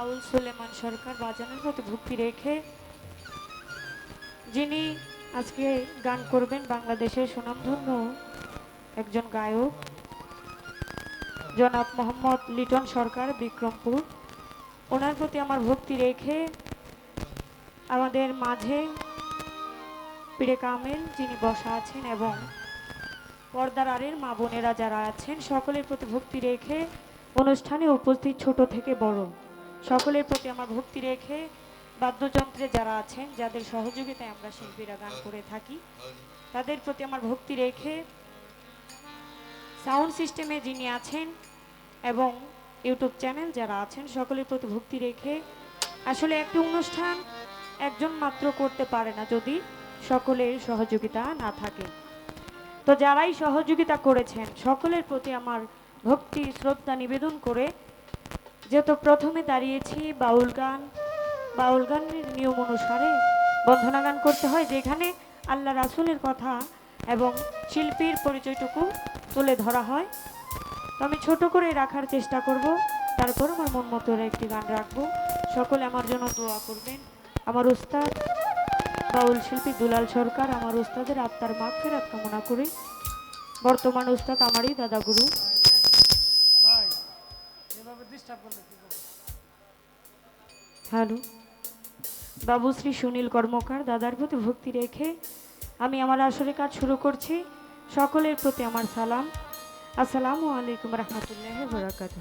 বাউল সুলেমান সরকার বাজানোর প্রতি ভক্তি রেখে যিনি আজকে গান করবেন বাংলাদেশের সুনামধন্য একজন গায়ক, জনাব মোহাম্মদ লিটন সরকার, বিক্রমপুর। ওনার প্রতি আমার ভক্তি রেখে আমাদের মাঝে পিড়ে কামেল যিনি বসা আছেন এবং পর্দার আরের মা বোনেরা যারা আছেন, সকলের প্রতি ভক্তি রেখে অনুষ্ঠানে উপস্থিত ছোট থেকে বড়। সকলের প্রতি আমার ভক্তি রেখে বাদ্যযন্ত্রে যারা আছেন, যাদের সহযোগিতায় আমরা শিল্পীরা গান করে থাকি, তাদের প্রতি আমার ভক্তি রেখে সাউন্ড সিস্টেমে যিনি আছেন এবং ইউটিউব চ্যানেল যারা আছেন, সকলের প্রতি ভক্তি রেখে আসলে একটি অনুষ্ঠান একজন মাত্র করতে পারে না যদি সকলের সহযোগিতা না থাকে। তো যারাই সহযোগিতা করেছেন, সকলের প্রতি আমার ভক্তি, শ্রদ্ধা নিবেদন করে যেহেতু প্রথমে দাঁড়িয়েছি, বাউল গান, বাউল গানের নিয়ম অনুসারে বন্ধনা গান করতে হয়, যেখানে আল্লাহ রাসুলের কথা এবং শিল্পীর পরিচয়টুকু তুলে ধরা হয়। তো আমি ছোট করে রাখার চেষ্টা করব, তারপর আমার মন মতো একটি গান রাখব। সকলে আমার জন্য দোয়া করবেন। আমার উস্তাদ, বাউল শিল্পী দুলাল সরকার, আমার উস্তাদের আত্মার মাগ ফেরাত কামনা করে। বর্তমান উস্তাদ আমারই দাদা হ্যালো? বাবুশ্রী সুনীল কর্মকার, দাদার প্রতি ভক্তি রেখে আমি আমার আসরে কাজ শুরু করছি। সকলের প্রতি আমার সালাম। আসসালামু আলাইকুম রহমতুল্লাহ বরাকাত।